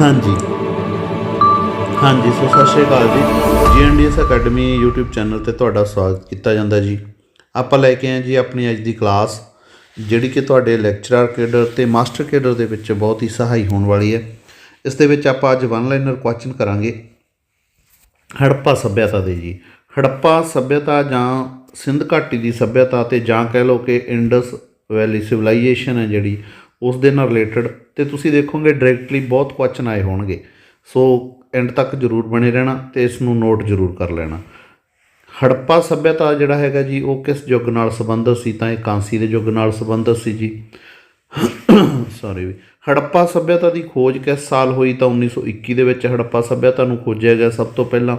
ਹਾਂਜੀ। ਹਾਂਜੀ, ਸੋ ਸਤਿ ਸ਼੍ਰੀ ਅਕਾਲ ਜੀ। ਜੀਐਨਡੀਐਸ ਅਕੈਡਮੀ YouTube ਚੈਨਲ ਤੇ ਤੁਹਾਡਾ ਸਵਾਗਤ ਕੀਤਾ ਜਾਂਦਾ ਜੀ। ਆਪਾਂ ਲੈ ਕੇ ਆਏ ਜੀ ਆਪਣੀ ਅੱਜ ਦੀ ਕਲਾਸ ਜਿਹੜੀ ਕਿ ਤੁਹਾਡੇ ਲੈਕਚਰਰ ਕੇਡਰ ਤੇ ਮਾਸਟਰ ਕੇਡਰ ਦੇ ਵਿੱਚ ਬਹੁਤ ਹੀ ਸਹਾਈ ਹੋਣ ਵਾਲੀ ਹੈ। ਇਸ ਦੇ ਵਿੱਚ ਆਪਾਂ ਅੱਜ ਵਨ ਲਾਈਨਰ ਕੁਐਸਚਨ ਕਰਾਂਗੇ। ਹੜੱਪਾ ਸੱਭਿਅਤਾ ਦੇ ਜੀ। ਹੜੱਪਾ ਸੱਭਿਅਤਾ ਜਾਂ ਸਿੰਧ ਘਾਟੀ ਦੀ ਸੱਭਿਅਤਾ ਤੇ ਜਾਂ ਕਹਿ ਲਓ ਕਿ ਇੰਡਸ ਵੈਲੀ ਸਿਵਲਾਈਜੇਸ਼ਨ ਹੈ ਜਿਹੜੀ ਉਸ ਦੇ ਨਾਲ ਰਿਲੇਟਡ ਤੇ ਤੁਸੀਂ ਦੇਖੋਗੇ ਡਾਇਰੈਕਟਲੀ ਬਹੁਤ ਕੁਐਸਚਨ ਆਏ ਹੋਣਗੇ। ਸੋ ਐਂਡ ਤੱਕ ਜਰੂਰ ਬਣੇ ਰਹਿਣਾ ਤੇ ਇਸ ਨੂੰ ਨੋਟ ਜਰੂਰ ਕਰ ਲੈਣਾ। ਹੜੱਪਾ ਸੱਭਿਅਤਾ ਜਿਹੜਾ ਹੈਗਾ ਜੀ, ਉਹ ਕਿਸ ਯੁੱਗ ਨਾਲ ਸੰਬੰਧਿਤ ਸੀ? ਤਾਂ ਇਹ ਕਾਂਸੀ ਦੇ ਯੁੱਗ ਨਾਲ ਸੰਬੰਧਿਤ ਸੀ ਜੀ। ਸੌਰੀ ਵੀ। ਹੜੱਪਾ ਸੱਭਿਅਤਾ ਦੀ ਖੋਜ ਕਿਸ ਸਾਲ ਹੋਈ? ਤਾਂ 1921 ਦੇ ਵਿੱਚ ਹੜੱਪਾ ਸੱਭਿਅਤਾ ਨੂੰ ਖੋਜਿਆ ਗਿਆ ਸਭ ਤੋਂ ਪਹਿਲਾਂ।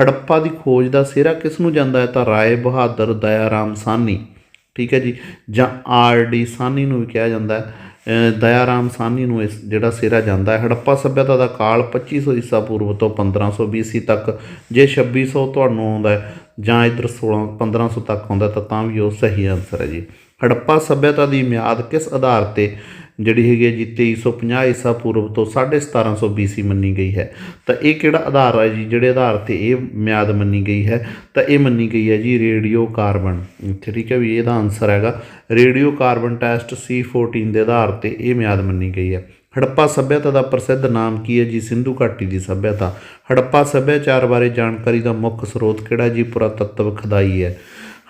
ਹੜੱਪਾ ਦੀ ਖੋਜ ਦਾ ਸਿਹਰਾ ਕਿਸ ਨੂੰ ਜਾਂਦਾ ਹੈ? ਤਾਂ ਰਾਏ ਬਹਾਦਰ, ਦਇਆ ਰਾਮ ਸਾਨੀ ਠੀਕ ਹੈ ਜੀ। ਜਾਂ ਆਰ ਡੀ ਸਾਨੀ ਨੂੰ ਵੀ ਕਿਹਾ ਜਾਂਦਾ ਹੈ। ਅਹ ਦਇਆ ਰਾਮ ਸਾਨੀ ਨੂੰ ਇਸ ਜਿਹੜਾ ਸਿਹਰਾ ਜਾਂਦਾ ਹੈ, ਹੜੱਪਾ ਸੱਭਿਅਤਾ ਦਾ ਕਾਲ 2500 ਈਸਾ ਪੂਰਵ ਤੋਂ 1500 BC ਤੱਕ, ਜੇ 2600 ਤੁਹਾਨੂੰ ਆਉਂਦਾ ਹੈ ਜਾਂ ਇਧਰ 16 1500 ਤੱਕ ਆਉਂਦਾ ਤਾਂ ਤਾਂ ਵੀ ਉਹ ਸਹੀ ਆਨਸਰ ਹੈ ਜੀ। ਹੜੱਪਾ ਸੱਭਿਅਤਾ ਦੀ ਮਿਆਦ ਕਿਸ ਆਧਾਰ ਤੇ ਜਿਹੜੀ ਹੈਗੀ ਹੈ ਜੀ 2350 ਈਸਾ ਪੂਰਵ ਤੋਂ 1750 BC ਮੰਨੀ ਗਈ ਹੈ। ਤਾਂ ਇਹ ਕਿਹੜਾ ਆਧਾਰ ਹੈ ਜੀ? ਜਿਹੜੇ ਆਧਾਰ ਤੇ ਇਹ ਮਿਆਦ ਮੰਨੀ ਗਈ ਹੈ, ਤਾਂ ਇਹ ਮੰਨੀ ਗਈ ਹੈ ਜੀ ਰੇਡੀਓ ਕਾਰਬਨ। ਠੀਕ ਹੈ ਵੀ ਇਹਦਾ ਆਨਸਰ ਹੈਗਾ। ਰੇਡੀਓ ਕਾਰਬਨ ਟੈਸਟ C14 ਦੇ ਆਧਾਰ ਤੇ ਇਹ ਮਿਆਦ ਮੰਨੀ ਗਈ ਹੈ। ਹੜੱਪਾ ਸੱਭਿਅਤਾ ਦਾ ਪ੍ਰਸਿੱਧ ਨਾਮ ਕੀ ਹੈ ਜੀ? ਸਿੰਧੂ ਘਾਟੀ ਦੀ ਸੱਭਿਅਤਾ। ਹੜੱਪਾ ਸੱਭਿਆਚਾਰ ਬਾਰੇ ਜਾਣਕਾਰੀ ਦਾ ਮੁੱਖ ਸਰੋਤ ਕਿਹੜਾ ਜੀ? ਪੁਰਾਤੱਤਵ ਖਦਾਈ ਹੈ।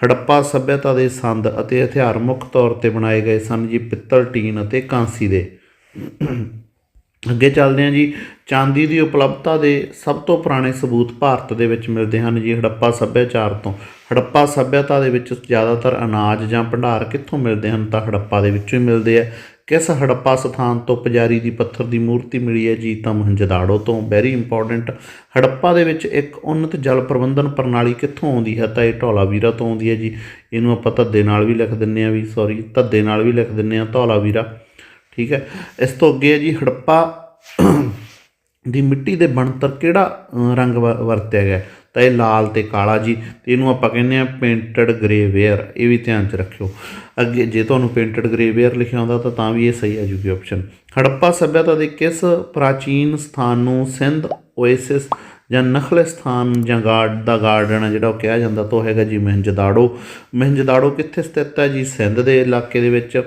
ਹੜੱਪਾ ਸੱਭਿਅਤਾ ਦੇ ਸੰਦ ਅਤੇ ਹਥਿਆਰ ਮੁੱਖ ਤੌਰ ਤੇ ਬਣਾਏ ਗਏ ਸਨ ਜੀ ਪਿੱਤਲ, ਟੀਨ ਅਤੇ ਕਾਂਸੀ ਦੇ। ਅੱਗੇ ਚੱਲਦੇ ਹਾਂ ਜੀ। ਚਾਂਦੀ ਦੀ ਉਪਲਬਧਤਾ ਦੇ ਸਭ ਤੋਂ ਪੁਰਾਣੇ ਸਬੂਤ ਭਾਰਤ ਦੇ ਵਿੱਚ ਮਿਲਦੇ ਹਨ ਜੀ ਹੜੱਪਾ ਸੱਭਿਆਚਾਰ ਤੋਂ। ਹੜੱਪਾ ਸੱਭਿਅਤਾ ਦੇ ਵਿੱਚ ਜ਼ਿਆਦਾਤਰ ਅਨਾਜ ਜਾਂ ਭੰਡਾਰ ਕਿੱਥੋਂ ਮਿਲਦੇ ਹਨ ਤਾਂ ਹੜੱਪਾ ਦੇ ਵਿੱਚੋਂ ਹੀ ਮਿਲਦੇ ਆ। ਕਿਸ ਹੜੱਪਾ ਸਥਾਨ ਤੋਂ ਪੁਜਾਰੀ ਦੀ ਪੱਥਰ ਦੀ ਮੂਰਤੀ ਮਿਲੀ ਹੈ? ਜੀ ਤਾਂ ਮਹੰਜਦਾੜੋ ਤੋਂ। ਵੈਰੀ ਇੰਪੋਰਟੈਂਟ ਹੜੱਪਾ ਦੇ ਵਿੱਚ ਇੱਕ ਉન્નਤ ਜਲ ਪ੍ਰਬੰਧਨ ਪ੍ਰਣਾਲੀ ਕਿੱਥੋਂ ਆਉਂਦੀ ਹੈ? ਤਾਂ ਇਹ ਢੌਲਾਵੀਰਾ ਤੋਂ ਆਉਂਦੀ ਹੈ ਜੀ। ਇਹਨੂੰ ਆਪਾਂ ਧੱਦੇ ਨਾਲ ਵੀ ਲਿਖ ਦਿੰਨੇ ਆ ਵੀ ਸੌਰੀ ਧੱਦੇ ਨਾਲ ਵੀ ਲਿਖ ਦਿੰਨੇ ਆ ਧੌਲਾਵੀਰਾ। ਠੀਕ ਹੈ? ਇਸ ਤੋਂ ਅੱਗੇ ਹੈ ਜੀ, ਹੜੱਪਾ ਦੀ ਮਿੱਟੀ ਦੇ ਬਣਤਰ ਕਿਹੜਾ ਰੰਗ ਵ- ਵਰਤਿਆ ਗਿਆ ਤਾਂ ਇਹ ਲਾਲ ਤੇ ਕਾਲਾ ਜੀ, ਤੇ ਇਹਨੂੰ ਆਪਾਂ ਕਹਿੰਦੇ ਆ ਪੇਂਟਡ ਗ੍ਰੇ ਵੇਅਰ ਇਹ ਵੀ ਧਿਆਨ 'ਚ ਰੱਖਿਓ। ਅੱਗੇ ਜੇ ਤੁਹਾਨੂੰ ਪੇਂਟਡ ਗ੍ਰੇ ਵੇਅਰ ਲਿਖਿਆ ਹੁੰਦਾ ਤਾਂ ਤਾਂ ਵੀ ਇਹ ਸਹੀ ਆ ਜੂਗੀ ਆਪਸ਼ਨ ਹੜੱਪਾ ਸਭਿਅਤਾ ਦੇ ਕਿਸ ਪ੍ਰਾਚੀਨ ਸਥਾਨ ਨੂੰ ਸਿੰਧ ਓਏਸਿਸ ਜਾਂ ਨਖਲੇ ਸਥਾਨ ਜਾਂ ਗਾਰਡ ਦਾ ਗਾਰਡਨ ਹੈ ਜਿਹੜਾ ਉਹ ਕਿਹਾ ਜਾਂਦਾ, ਤਾਂ ਉਹ ਹੈਗਾ ਜੀ ਮਹਿੰਜਦਾੜੋ। ਮਹਿੰਜਦਾੜੋ ਕਿੱਥੇ ਸਥਿਤ ਹੈ ਜੀ? ਸਿੰਧ ਦੇ ਇਲਾਕੇ ਦੇ ਵਿੱਚ।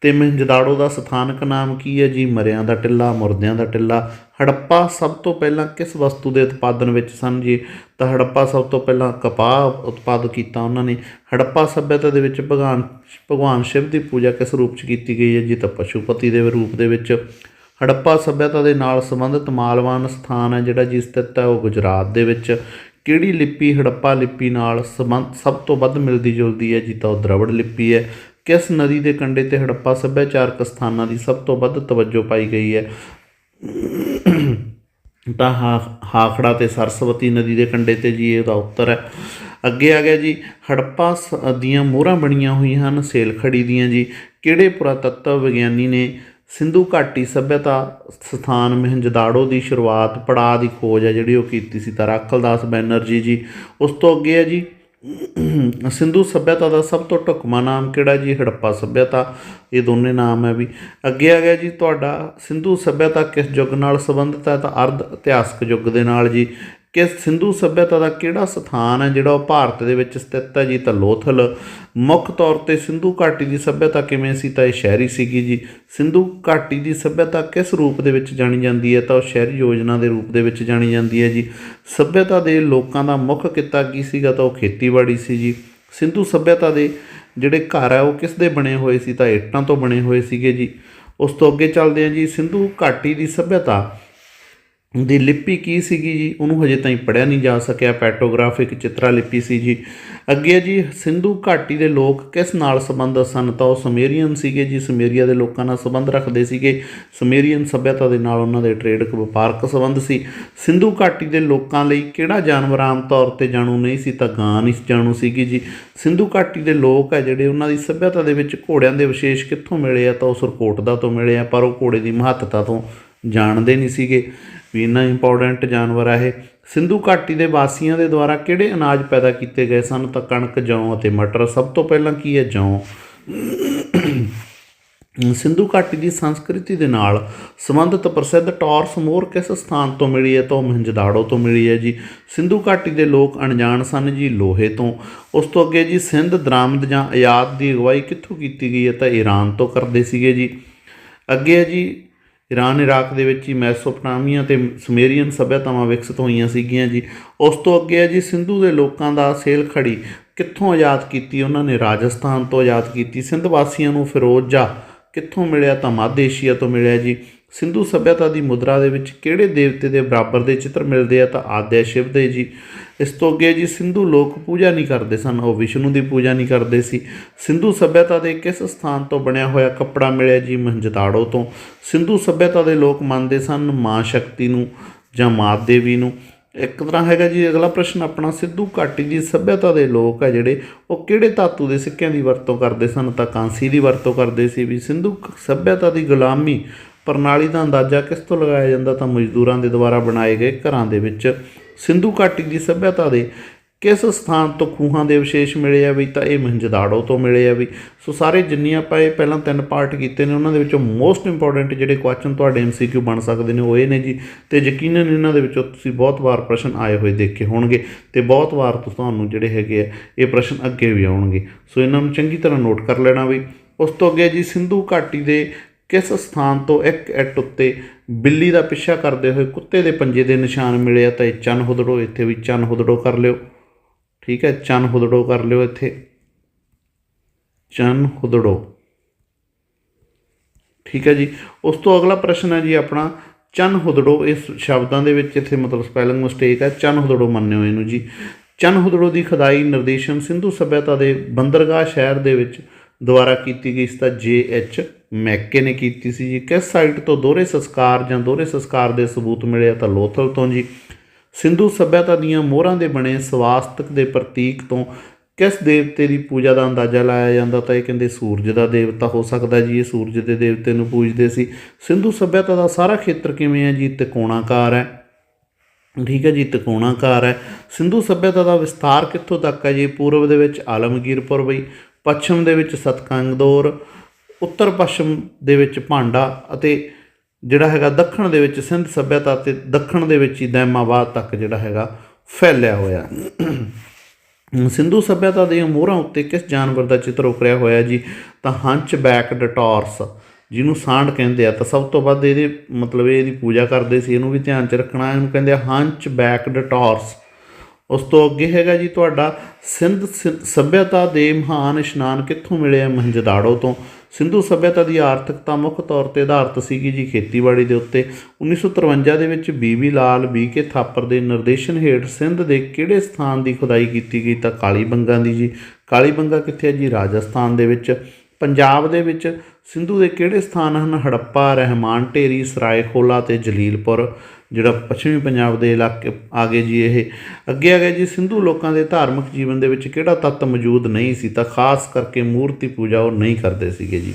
ਤੇ ਮਹਿੰਜਦਾੜੋ ਦਾ ਸਥਾਨਕ ਨਾਮ ਕੀ ਹੈ ਜੀ? ਮਰਿਆਂ ਦਾ ਟਿੱਲਾ, ਮੁਰਦਿਆਂ ਦਾ ਟਿੱਲਾ। ਹੜੱਪਾ ਸਭ ਤੋਂ ਪਹਿਲਾਂ ਕਿਸ ਵਸਤੂ ਦੇ ਉਤਪਾਦਨ ਵਿੱਚ ਸਨ ਜੀ? ਤਾਂ ਹੜੱਪਾ ਸਭ ਤੋਂ ਪਹਿਲਾਂ ਕਪਾਹ ਉਤਪਾਦ ਕੀਤਾ ਉਹਨਾਂ ਨੇ। ਹੜੱਪਾ ਸਭਿਅਤਾ ਦੇ ਵਿੱਚ ਭਗਵਾਨ ਭਗਵਾਨ ਸ਼ਿਵ ਦੀ ਪੂਜਾ ਕਿਸ ਰੂਪ 'ਚ ਕੀਤੀ ਗਈ ਹੈ ਜੀ? ਤਾਂ ਪਸ਼ੂਪਤੀ ਦੇ ਰੂਪ ਦੇ ਵਿੱਚ। ਹੜੱਪਾ ਸਭਿਅਤਾ ਦੇ ਨਾਲ ਸੰਬੰਧਿਤ ਮਾਲਵਾਨ ਸਥਾਨ ਹੈ ਜਿਹੜਾ ਜੀ ਸਥਿਤ ਹੈ ਉਹ ਗੁਜਰਾਤ ਦੇ ਵਿੱਚ। ਕਿਹੜੀ ਲਿਪੀ ਹੜੱਪਾ ਲਿਪੀ ਨਾਲ ਸੰਬੰਧ ਸਭ ਤੋਂ ਵੱਧ ਮਿਲਦੀ ਜੁਲਦੀ ਹੈ ਜੀ? ਤਾਂ ਉਹ ਦਰਵੜ ਲਿਪੀ ਹੈ। ਕਿਸ ਨਦੀ ਦੇ ਕੰਢੇ ਤੇ ਹੜੱਪਾ ਸੱਭਿਆਚਾਰਕ ਸਥਾਨਾਂ ਦੀ ਸਭ ਤੋਂ ਵੱਧ ਤਵੱਜੋ ਪਾਈ ਗਈ ਹੈ? ਤਾਂ ਹਾ- ਹਾਖੜਾ ਤੇ ਸਰਸਵਤੀ ਨਦੀ ਦੇ ਕੰਢੇ ਤੇ ਜੀ, ਇਹਦਾ ਉੱਤਰ ਹੈ। ਅੱਗੇ ਆ ਗਿਆ ਜੀ, ਹੜੱਪਾ ਸ- ਦੀਆਂ ਮੋਹਰਾਂ ਬਣੀਆਂ ਹੋਈਆਂ ਹਨ, ਸੇਲਖੜੀ ਦੀਆਂ ਜੀ। ਕਿਹੜੇ ਪੁਰਾਤੱਤਵ ਵਿਗਿਆਨੀ ਨੇ ਸਿੰਧੂ ਘਾਟੀ ਸਭਿਅਤਾ ਸਥਾਨ ਮਹਿੰਜਦਾੜੋ ਦੀ ਸ਼ੁਰੂਆਤ ਪੜਾਅ ਦੀ ਖੋਜ ਹੈ ਜਿਹੜੀ ਉਹ ਕੀਤੀ ਸੀ? ਤਾਂ ਰਾਖਲਦਾਸ ਬੈਨਰਜੀ ਜੀ। ਉਸ ਤੋਂ ਅੱਗੇ ਹੈ ਜੀ ਸਿੰਧੂ ਸਭਿਅਤਾ ਦਾ ਸਭ ਤੋਂ ਢੁਕਵਾਂ ਨਾਮ ਕਿਹੜਾ ਜੀ? ਹੜੱਪਾ ਸਭਿਅਤਾ। ਇਹ ਦੋਨੇ ਨਾਮ ਹੈ ਵੀ। ਅੱਗੇ ਆ ਗਿਆ ਜੀ ਤੁਹਾਡਾ। ਸਿੰਧੂ ਸਭਿਅਤਾ ਕਿਸ ਯੁੱਗ ਨਾਲ ਸੰਬੰਧਿਤ ਹੈ? ਤਾਂ ਅਰਧ ਇਤਿਹਾਸਕ ਯੁੱਗ ਦੇ ਨਾਲ ਜੀ। ਕਿ ਸਿੰਧੂ ਸਭਿਅਤਾ ਦਾ ਕਿਹੜਾ ਸਥਾਨ ਹੈ, ਜਿਹੜਾ ਉਹ ਭਾਰਤ ਦੇ ਵਿੱਚ ਸਥਿਤ ਹੈ ਜੀ? ਤਾਂ ਲੋਥਲ। ਮੁੱਖ ਤੌਰ ਤੇ ਸਿੰਧੂ ਘਾਟੀ ਦੀ ਸਭਿਅਤਾ ਕਿਵੇਂ ਸੀ? ਤਾਂ ਇਹ ਸ਼ਹਿਰੀ ਸੀਗੀ ਜੀ। ਸਿੰਧੂ ਘਾਟੀ ਦੀ ਸਭਿਅਤਾ ਕਿਸ ਰੂਪ ਦੇ ਵਿੱਚ ਜਾਣੀ ਜਾਂਦੀ ਹੈ? ਤਾਂ ਉਹ ਸ਼ਹਿਰੀ ਯੋਜਨਾ ਦੇ ਰੂਪ ਦੇ ਵਿੱਚ ਜਾਣੀ ਜਾਂਦੀ ਹੈ ਜੀ। ਸਭਿਅਤਾ ਦੇ ਲੋਕਾਂ ਦਾ ਮੁੱਖ ਕਿੱਤਾ ਕੀ ਸੀਗਾ? ਤਾਂ ਉਹ ਖੇਤੀਬਾੜੀ ਸੀ ਜੀ। ਸਿੰਧੂ ਸਭਿਅਤਾ ਦੇ ਜਿਹੜੇ ਘਰ ਆ ਉਹ ਕਿਸ ਦੇ ਬਣੇ ਹੋਏ ਸੀ? ਤਾਂ ਇੱਟਾਂ ਤੋਂ ਬਣੇ ਹੋਏ ਸੀਗੇ ਜੀ। ਉਸ ਤੋਂ ਅੱਗੇ ਚੱਲਦੇ ਹਾਂ ਜੀ। ਸਿੰਧੂ ਘਾਟੀ ਦੀ ਸਭਿਅਤਾ ਦੀ ਲਿਪੀ ਕੀ ਸੀਗੀ ਜੀ? ਉਹਨੂੰ ਹਜੇ ਤਾਈਂ ਪੜਿਆ ਨਹੀਂ ਜਾ ਸਕਿਆ। ਪੈਟੋਗ੍ਰਾਫਿਕ ਚਿੱਤਰਾ ਲਿਪੀ ਸੀ ਜੀ। ਅੱਗੇ ਜੀ, ਸਿੰਧੂ ਘਾਟੀ ਦੇ ਲੋਕ ਕਿਸ ਨਾਲ ਸੰਬੰਧਿਤ ਸਨ? ਤਾਂ ਉਹ ਸਮੇਰੀਅਨ ਸੀਗੇ ਜੀ। ਸਮੇਰੀਆ ਦੇ ਲੋਕਾਂ ਨਾਲ ਸੰਬੰਧ ਰੱਖਦੇ ਸੀਗੇ। ਸਮੇਰੀਅਨ ਸਭਿਅਤਾ ਦੇ ਨਾਲ ਉਹਨਾਂ ਦੇ ਟ੍ਰੇਡਕ ਵਪਾਰਕ ਸੰਬੰਧ ਸੀ। ਸਿੰਧੂ ਘਾਟੀ ਦੇ ਲੋਕਾਂ ਲਈ ਕਿਹੜਾ ਜਾਨਵਰ ਆਮ ਤੌਰ ਤੇ ਜਾਣੂ ਨਹੀਂ ਸੀ, ਤਾਂ ਗਾਂ ਨਹੀਂ ਜਾਣੂ ਸੀਗੀ ਜੀ। ਸਿੰਧੂ ਘਾਟੀ ਦੇ ਲੋਕ ਹੈ ਜਿਹੜੇ ਉਹਨਾਂ ਦੀ ਸਭਿਅਤਾ ਦੇ ਵਿੱਚ ਘੋੜਿਆਂ ਦੇ ਵਿਸ਼ੇਸ਼ ਕਿੱਥੋਂ ਮਿਲੇ ਆ, ਤਾਂ ਉਹ ਸਰਕੋਟ ਦਾ ਤੋਂ ਮਿਲੇ ਆ, ਪਰ ਉਹ ਘੋੜੇ ਦੀ ਮਹੱਤਤਾ ਤੋਂ ਜਾਣਦੇ ਨਹੀਂ ਸੀਗੇ। ਵੀ ਇੰਨਾ ਇੰਪੋਰਟੈਂਟ ਜਾਨਵਰ ਆ ਇਹ। ਸਿੰਧੂ ਘਾਟੀ ਦੇ ਵਾਸੀਆਂ ਦੇ ਦੁਆਰਾ ਕਿਹੜੇ ਅਨਾਜ ਪੈਦਾ ਕੀਤੇ ਗਏ ਸਨ? ਤਾਂ ਕਣਕ, ਜੌਂ ਅਤੇ ਮਟਰ। ਸਭ ਤੋਂ ਪਹਿਲਾਂ ਕੀ ਹੈ? ਜੌਂ। ਸਿੰਧੂ ਘਾਟੀ ਦੀ ਸੰਸਕ੍ਰਿਤੀ ਦੇ ਨਾਲ ਸੰਬੰਧਿਤ ਪ੍ਰਸਿੱਧ ਟੌਰਸ ਮੋਹਰ ਕਿਸ ਸਥਾਨ ਤੋਂ ਮਿਲੀ ਹੈ? ਤਾਂ ਉਹ ਮਹੰਜਦਾੜੋ ਤੋਂ ਮਿਲੀ ਹੈ ਜੀ। ਸਿੰਧੂ ਘਾਟੀ ਦੇ ਲੋਕ ਅਣਜਾਣ ਸਨ ਜੀ ਲੋਹੇ ਤੋਂ। ਉਸ ਤੋਂ ਅੱਗੇ ਜੀ ਸਿੰਧ, ਦਰਾਮਦ ਜਾਂ ਆਯਾਤ ਦੀ ਅਗਵਾਈ ਕਿੱਥੋਂ ਕੀਤੀ ਗਈ ਹੈ? ਤਾਂ ਈਰਾਨ ਤੋਂ ਕਰਦੇ ਸੀਗੇ ਜੀ। ਅੱਗੇ ਹੈ ਜੀ ਇਰਾਨ, ਇਰਾਕ ਦੇ ਵਿੱਚ ਹੀ ਮੈਸੋਪਟਾਮੀਆ ਤੇ ਸੁਮੇਰੀਅਨ ਸਭਿਅਤਾਵਾਂ ਵਿਕਸਿਤ ਹੋਈਆਂ ਸੀਗੀਆਂ ਜੀ। ਉਸ ਤੋਂ ਅੱਗੇ ਹੈ ਜੀ ਸਿੰਧੂ ਦੇ ਲੋਕਾਂ ਦਾ ਸੇਲ ਖੜੀ ਕਿੱਥੋਂ ਆਜ਼ਾਦ ਕੀਤੀ? ਉਹਨਾਂ ਨੇ ਰਾਜਸਥਾਨ ਤੋਂ ਆਜ਼ਾਦ ਕੀਤੀ। ਸਿੰਧ ਵਾਸੀਆਂ ਨੂੰ ਫਿਰੋਜ਼ਾ ਕਿੱਥੋਂ ਮਿਲਿਆ ਤਾਂ ਮੱਧ ਏਸ਼ੀਆ ਤੋਂ ਮਿਲਿਆ ਜੀ। ਸਿੰਧੂ ਸਭਿਅਤਾ ਦੀ ਮੁਦਰਾ ਦੇ ਵਿੱਚ ਕਿਹੜੇ ਦੇਵਤੇ ਦੇ ਬਰਾਬਰ ਦੇ ਚਿੱਤਰ ਮਿਲਦੇ ਆ ਤਾਂ ਆਦਿਆ ਸ਼ਿਵ ਦੇ ਜੀ। ਇਸ ਤੋਂ ਅੱਗੇ ਜੀ ਸਿੰਧੂ ਲੋਕ ਪੂਜਾ ਨਹੀਂ ਕਰਦੇ ਸਨ, ਉਹ ਵਿਸ਼ਨੂੰ ਦੀ ਪੂਜਾ ਨਹੀਂ ਕਰਦੇ ਸੀ। ਸਿੰਧੂ ਸਭਿਅਤਾ ਦੇ ਕਿਸ ਸਥਾਨ ਤੋਂ ਬਣਿਆ ਹੋਇਆ ਕੱਪੜਾ ਮਿਲਿਆ ਜੀ? ਮਹੰਜਦਾੜੋ ਤੋਂ। ਸਿੰਧੂ ਸਭਿਅਤਾ ਦੇ ਲੋਕ ਮੰਨਦੇ ਸਨ ਮਾਂ ਸ਼ਕਤੀ ਨੂੰ ਜਾਂ ਮਾਤ ਦੇਵੀ ਨੂੰ। ਇੱਕ ਤਰ੍ਹਾਂ ਹੈਗਾ ਜੀ, ਅਗਲਾ ਪ੍ਰਸ਼ਨ ਆਪਣਾ ਸਿੱਧੂ ਘਾਟੀ ਦੀ ਸਭਿਅਤਾ ਦੇ ਲੋਕ ਆ ਜਿਹੜੇ, ਉਹ ਕਿਹੜੇ ਧਾਤੂ ਦੇ ਸਿੱਕਿਆਂ ਦੀ ਵਰਤੋਂ ਕਰਦੇ ਸਨ? ਤਾਂ ਕਾਂਸੀ ਦੀ ਵਰਤੋਂ ਕਰਦੇ ਸੀ ਵੀ ਸਿੰਧੂ ਕ- ਸਭਿਅਤਾ ਦੀ ਗੁਲਾਮੀ ਪ੍ਰਣਾਲੀ ਦਾ ਅੰਦਾਜ਼ਾ ਕਿਸ ਤੋਂ ਲਗਾਇਆ ਜਾਂਦਾ? ਤਾਂ ਮਜ਼ਦੂਰਾਂ ਦੇ ਦੁਆਰਾ ਬਣਾਏ ਗਏ ਘਰਾਂ ਦੇ ਵਿੱਚ ਸਿੰਧੂ ਘਾਟੀ ਦੀ ਸਭਿਅਤਾ ਦੇ ਕਿਸ ਸਥਾਨ ਤੋਂ ਖੂਹਾਂ ਦੇ ਵਿਸ਼ੇਸ਼ ਮਿਲੇ ਆ ਵੀ ਤਾਂ ਇਹ ਮਹਿੰਜਦਾੜੋ ਤੋਂ ਮਿਲੇ ਆ ਵੀ? ਸੋ ਸਾਰੇ ਜਿੰਨੀਆਂ ਆਪਾਂ ਇਹ ਪਹਿਲਾਂ ਤਿੰਨ ਪਾਰਟ ਕੀਤੇ ਨੇ, ਉਹਨਾਂ ਦੇ ਵਿੱਚੋਂ ਮੋਸਟ ਇੰਪੋਰਟੈਂਟ ਜਿਹੜੇ ਕੁਐਸਚਨ ਤੁਹਾਡੇ ਐਮਸੀਕਿਊ ਬਣ ਸਕਦੇ ਨੇ ਉਹ ਇਹ ਨੇ ਜੀ। ਤੇ ਯਕੀਨਨ ਇਹਨਾਂ ਦੇ ਵਿੱਚੋਂ ਤੁਸੀਂ ਬਹੁਤ ਵਾਰ ਪ੍ਰਸ਼ਨ ਆਏ ਹੋਏ ਦੇਖੇ ਹੋਣਗੇ ਤੇ ਬਹੁਤ ਵਾਰ ਤੁਹਾਨੂੰ ਜਿਹੜੇ ਹੈਗੇ ਆ, ਇਹ ਪ੍ਰਸ਼ਨ ਅੱਗੇ ਵੀ ਆਉਣਗੇ। ਸੋ ਇਹਨਾਂ ਨੂੰ ਚੰਗੀ ਤਰ੍ਹਾਂ ਨੋਟ ਕਰ ਲੈਣਾ ਵੀ। ਉਸ ਤੋਂ ਅੱਗੇ ਜੀ ਸਿੰਧੂ ਘਾਟੀ ਦੇ ਕਿਸ ਸਥਾਨ ਤੋਂ ਇੱਕ ਐਟ ਉੱਤੇ ਬਿੱਲੀ ਦਾ ਪਿੱਛਾ ਕਰਦੇ ਹੋਏ ਕੁੱਤੇ ਦੇ ਪੰਜੇ ਦੇ ਨਿਸ਼ਾਨ ਮਿਲੇ ਆ, ਤਾਂ ਇਹ ਚੰਨ ਹੁਦੜੋ, ਇੱਥੇ ਵੀ ਚੰਨ ਹੁਦੜੋ ਕਰ ਲਿਓ। ਠੀਕ ਹੈ, ਚੰਨ ਹੁਦੜੋ ਕਰ ਲਿਓ ਇੱਥੇ। ਚੰਨ ਹੁਦੜੋ। ਠੀਕ ਹੈ ਜੀ। ਉਸ ਤੋਂ ਅਗਲਾ ਪ੍ਰਸ਼ਨ ਹੈ ਜੀ ਆਪਣਾ, ਚੰਨ ਹੁਦੜੋ ਇਸ ਸ਼ਬਦਾਂ ਦੇ ਵਿੱਚ ਇੱਥੇ ਮਤਲਬ ਸਪੈਲਿੰਗ ਮਿਸਟੇਕ ਹੈ, ਚੰਨ ਹੁਦੜੋ ਮੰਨਿਓ ਇਹਨੂੰ ਜੀ। ਚੰਨ ਹੁਦੜੋ ਦੀ ਖੁਦਾਈ ਨਿਰਦੇਸ਼ਨ ਸਿੰਧੂ ਸਭਿਅਤਾ ਦੇ ਬੰਦਰਗਾਹ ਸ਼ਹਿਰ ਦੇ ਵਿੱਚ ਦੁਆਰਾ ਕੀਤੀ ਗਈ ਇਸ ਦਾ ਜੇ ਐਚ ਮੈਕੇ ਨੇ ਕੀਤੀ ਸੀ ਜੀ। ਕਿਸ ਸਾਈਟ ਤੋਂ ਦੋਹਰੇ ਸੰਸਕਾਰ ਜਾਂ ਦੋਹਰੇ ਸੰਸਕਾਰ ਦੇ ਸਬੂਤ ਮਿਲੇ ਆ ਤਾਂ ਲੋਥਲ ਤੋਂ ਜੀ। ਸਿੰਧੂ ਸਭਿਅਤਾ ਦੀਆਂ ਮੋਹਰਾਂ ਦੇ ਬਣੇ ਸਵਾਸਤਕ ਦੇ ਪ੍ਰਤੀਕ ਤੋਂ ਕਿਸ ਦੇਵਤੇ ਦੀ ਪੂਜਾ ਦਾ ਅੰਦਾਜ਼ਾ ਲਾਇਆ ਜਾਂਦਾ ਤਾਂ ਇਹ ਕਹਿੰਦੇ ਸੂਰਜ ਦਾ ਦੇਵਤਾ ਹੋ ਸਕਦਾ ਜੀ। ਇਹ ਸੂਰਜ ਦੇ ਦੇਵਤੇ ਨੂੰ ਪੂਜਦੇ ਸੀ। ਸਿੰਧੂ ਸਭਿਅਤਾ ਦਾ ਸਾਰਾ ਖੇਤਰ ਕਿਵੇਂ ਹੈ ਜੀ? ਤਿਕੋਣਾਕਾਰ ਹੈ। ਠੀਕ ਹੈ ਜੀ, ਤਿਕੋਣਾਕਾਰ ਹੈ। ਸਿੰਧੂ ਸਭਿਅਤਾ ਦਾ ਵਿਸਥਾਰ ਕਿੱਥੋਂ ਤੱਕ ਹੈ ਜੀ? ਪੂਰਬ ਦੇ ਵਿੱਚ ਆਲਮਗੀਰਪੁਰ ਬਈ, ਪੱਛਮ ਦੇ ਵਿੱਚ ਸਤਕੰਗਦੌਰ ਉੱਤਰ ਪੱਛਮ ਦੇ ਵਿੱਚ ਭਾਂਡਾ ਅਤੇ ਜਿਹੜਾ ਹੈਗਾ ਦੱਖਣ ਦੇ ਵਿੱਚ ਸਿੰਧ ਸੱਭਿਅਤਾ ਤੇ ਦੱਖਣ ਦੇ ਵਿੱਚ ਹੀ ਦੈਮਾਬਾਦ ਤੱਕ ਜਿਹੜਾ ਹੈਗਾ ਫੈਲਿਆ ਹੋਇਆ। ਸਿੰਧੂ ਸੱਭਿਅਤਾ ਦੀਆਂ ਮੋਹਰਾਂ ਉੱਤੇ ਕਿਸ ਜਾਨਵਰ ਦਾ ਚਿੱਤਰ ਉਕਰਿਆ ਹੋਇਆ ਜੀ? ਤਾਂ ਹੰਚ ਬੈਕ ਡਟੋਰਸ ਜਿਹਨੂੰ ਸਾਂਡ ਕਹਿੰਦੇ ਆ। ਤਾਂ ਸਭ ਤੋਂ ਵੱਧ ਇਹਦੇ ਮਤਲਬ ਇਹਦੀ ਪੂਜਾ ਕਰਦੇ ਸੀ, ਇਹਨੂੰ ਵੀ ਧਿਆਨ 'ਚ ਰੱਖਣਾ, ਇਹਨੂੰ ਕਹਿੰਦੇ ਆ ਹੰਚ ਬੈਕ ਡਟੋਰਸ ਉਸ ਤੋਂ ਅੱਗੇ ਹੈਗਾ ਜੀ ਤੁਹਾਡਾ ਸਿੰਧ ਸਿ- ਸਭਿਅਤਾ ਦੇ ਮਹਾਨ ਇਸ਼ਨਾਨ ਕਿੱਥੋਂ ਮਿਲੇ ਆ? ਮਹੰਜਦਾੜੋ ਤੋਂ। ਸਿੰਧੂ ਸਭਿਅਤਾ ਦੀ ਆਰਥਿਕਤਾ ਮੁੱਖ ਤੌਰ ਤੇ ਆਧਾਰਿਤ ਸੀਗੀ ਜੀ ਖੇਤੀਬਾੜੀ ਦੇ ਉੱਤੇ। 1953 ਦੇ ਵਿੱਚ ਬੀਬੀ ਲਾਲ ਬੀਕੇ ਥਾਪਰ ਦੇ ਨਿਰਦੇਸ਼ਨ ਹੇਠ ਸਿੰਧ ਦੇ ਕਿਹੜੇ ਸਥਾਨ ਦੀ ਖੁਦਾਈ ਕੀਤੀ ਗਈ ਤਾਂ ਕਾਲੀ ਬੰਗਾ ਦੀ ਜੀ। ਕਾਲੀ ਬੰਗਾ ਕਿੱਥੇ ਹੈ ਜੀ? ਰਾਜਸਥਾਨ ਦੇ ਵਿੱਚ। ਪੰਜਾਬ ਦੇ ਵਿੱਚ ਸਿੰਧੂ ਦੇ ਕਿਹੜੇ ਸਥਾਨ ਹਨ? ਹੜੱਪਾ, ਰਹਿਮਾਨ ਢੇਰੀ, ਸਰਾਏਖੋਲਾ ਤੇ ਜਲੀਲਪੁਰ। ਜਿਹੜਾ ਪੱਛਮੀ ਪੰਜਾਬ ਦੇ ਇਲਾਕੇ ਆ ਗਏ ਜੀ ਇਹ। ਅੱਗੇ ਆ ਗਿਆ ਜੀ, ਸਿੰਧੂ ਲੋਕਾਂ ਦੇ ਧਾਰਮਿਕ ਜੀਵਨ ਦੇ ਵਿੱਚ ਕਿਹੜਾ ਤੱਤ ਮੌਜੂਦ ਨਹੀਂ ਸੀ ਤਾਂ ਖਾਸ ਕਰਕੇ ਮੂਰਤੀ ਪੂਜਾ ਉਹ ਨਹੀਂ ਕਰਦੇ ਸੀਗੇ ਜੀ।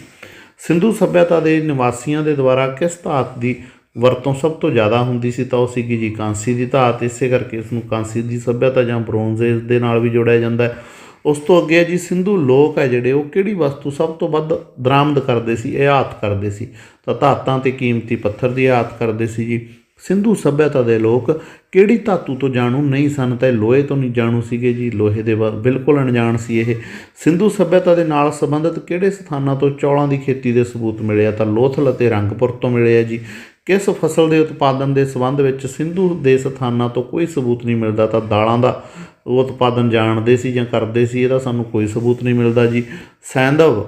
ਸਿੰਧੂ ਸਭਿਅਤਾ ਦੇ ਨਿਵਾਸੀਆਂ ਦੇ ਦੁਆਰਾ ਕਿਸ ਧਾਤ ਦੀ ਵਰਤੋਂ ਸਭ ਤੋਂ ਜ਼ਿਆਦਾ ਹੁੰਦੀ ਸੀ ਤਾਂ ਉਹ ਸੀਗੀ ਜੀ ਕਾਂਸੀ ਦੀ ਧਾਤ। ਇਸੇ ਕਰਕੇ ਇਸ ਨੂੰ ਕਾਂਸੀ ਦੀ ਸਭਿਅਤਾ ਜਾਂ ਬ੍ਰੋਂਜ਼ ਏਜ ਦੇ ਨਾਲ ਵੀ ਜੋੜਿਆ ਜਾਂਦਾ ਹੈ। ਉਸ ਤੋਂ ਅੱਗੇ ਜੀ ਸਿੰਧੂ ਲੋਕ ਹੈ ਜਿਹੜੇ, ਉਹ ਕਿਹੜੀ ਵਸਤੂ ਸਭ ਤੋਂ ਵੱਧ ਦਰਾਮਦ ਕਰਦੇ ਸੀ? ਇਹ ਆਤ ਕਰਦੇ ਸੀ। ਤਾਂ ਧਾਤਾਂ ਤੇ ਕੀਮਤੀ ਪੱਥਰ ਦੀ ਆਤ ਕਰਦੇ ਸੀ ਜੀ। ਸਿੰਧੂ ਸਭਿਅਤਾ ਦੇ ਲੋਕ ਕਿਹੜੀ ਧਾਤੂ ਤੋਂ ਜਾਣੂ ਨਹੀਂ ਸਨ ਤਾਂ ਇਹ ਲੋਹੇ ਤੋਂ ਨਹੀਂ ਜਾਣੂ ਸੀਗੇ ਜੀ? ਲੋਹੇ ਦੇ ਬਾਰੇ ਬਿਲਕੁਲ ਅਣਜਾਣ ਸੀ ਇਹ। ਸਿੰਧੂ ਸਭਿਅਤਾ ਦੇ ਨਾਲ ਸੰਬੰਧਿਤ ਕਿਹੜੇ ਸਥਾਨਾਂ ਤੋਂ ਚੌਲਾਂ ਦੀ ਖੇਤੀ ਦੇ ਸਬੂਤ ਮਿਲੇ ਆ ਤਾਂ ਲੋਥਲ ਅਤੇ ਰੰਗਪੁਰ ਤੋਂ ਮਿਲੇ ਆ ਜੀ। ਕਿਸ ਫਸਲ ਦੇ ਉਤਪਾਦਨ ਦੇ ਸੰਬੰਧ ਵਿੱਚ ਸਿੰਧੂ ਦੇ ਸਥਾਨਾਂ ਤੋਂ ਕੋਈ ਸਬੂਤ ਨਹੀਂ ਮਿਲਦਾ? ਤਾਂ ਦਾਲਾਂ ਦਾ ਉਤਪਾਦਨ ਜਾਣਦੇ ਸੀ ਜਾਂ ਕਰਦੇ ਸੀ, ਇਹਦਾ ਸਾਨੂੰ ਕੋਈ ਸਬੂਤ ਨਹੀਂ ਮਿਲਦਾ ਜੀ। ਸੈਂਧਵ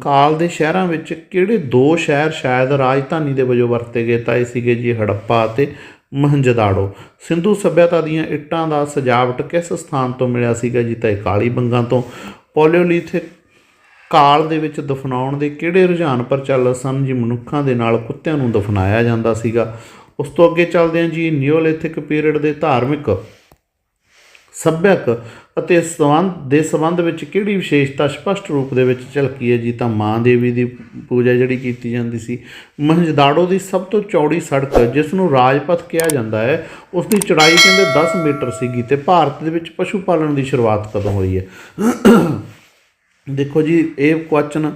ਕਾਲ ਦੇ ਸ਼ਹਿਰਾਂ ਵਿੱਚ ਕਿਹੜੇ ਦੋ ਸ਼ਹਿਰ ਸ਼ਾਇਦ ਰਾਜਧਾਨੀ ਦੇ ਵਜੋਂ ਵਰਤੇ ਗਏ ਤਾਂ ਇਹ ਸੀਗੇ ਜੀ ਹੜੱਪਾ ਅਤੇ ਮਹੰਜਦਾੜੋ। ਸਿੰਧੂ ਸਭਿਅਤਾ ਦੀਆਂ ਇੱਟਾਂ ਦਾ ਸਜਾਵਟ ਕਿਸ ਸਥਾਨ ਤੋਂ ਮਿਲਿਆ ਸੀਗਾ ਜੀ ਤਾਂ ਇਹ ਕਾਲੀ ਬੰਗਾਂ ਤੋਂ। ਪੋਲੀਓਲੀਥਿਕ ਕਾਲ ਦੇ ਵਿੱਚ ਦਫਨਾਉਣ ਦੇ ਕਿਹੜੇ ਰੁਝਾਨ ਪ੍ਰਚਲਿਤ ਸਨ ਜੀ ਮਨੁੱਖਾਂ ਦੇ ਨਾਲ ਕੁੱਤਿਆਂ ਨੂੰ ਦਫਨਾਇਆ ਜਾਂਦਾ ਸੀਗਾ। ਉਸ ਤੋਂ ਅੱਗੇ ਚੱਲਦੇ ਹਾਂ ਜੀ ਨਿਓਲਿਥਿਕ ਪੀਰੀਅਡ ਦੇ ਧਾਰਮਿਕ ਸੱਭਿਅਕ ਅਤੇ ਸੰਬੰਧ ਦੇ ਸੰਬੰਧ ਵਿੱਚ ਕਿਹੜੀ ਵਿਸ਼ੇਸ਼ਤਾ ਸਪਸ਼ਟ ਰੂਪ ਦੇ ਵਿੱਚ ਝਲਕੀ ਹੈ? ਜੀ ਤਾਂ ਮਾਂ ਦੇਵੀ ਦੀ ਪੂਜਾ ਜਿਹੜੀ ਕੀਤੀ ਜਾਂਦੀ ਸੀ, ਮਹੰਜਦਾੜੋ ਦੀ ਸਭ ਤੋਂ ਚੌੜੀ ਸੜਕ ਜਿਸ ਨੂੰ ਰਾਜਪਥ ਕਿਹਾ ਜਾਂਦਾ ਹੈ ਉਸ ਦੀ ਚੌੜਾਈ ਕਹਿੰਦੇ 10 ਮੀਟਰ ਸੀਗੀ ਤੇ ਭਾਰਤ ਦੇ ਵਿੱਚ ਪਸ਼ੂ ਪਾਲਣ ਦੀ ਸ਼ੁਰੂਆਤ ਕਦੋਂ ਹੋਈ ਹੈ? ਦੇਖੋ ਜੀ, ਇਹ ਕੁਐਸਚਨ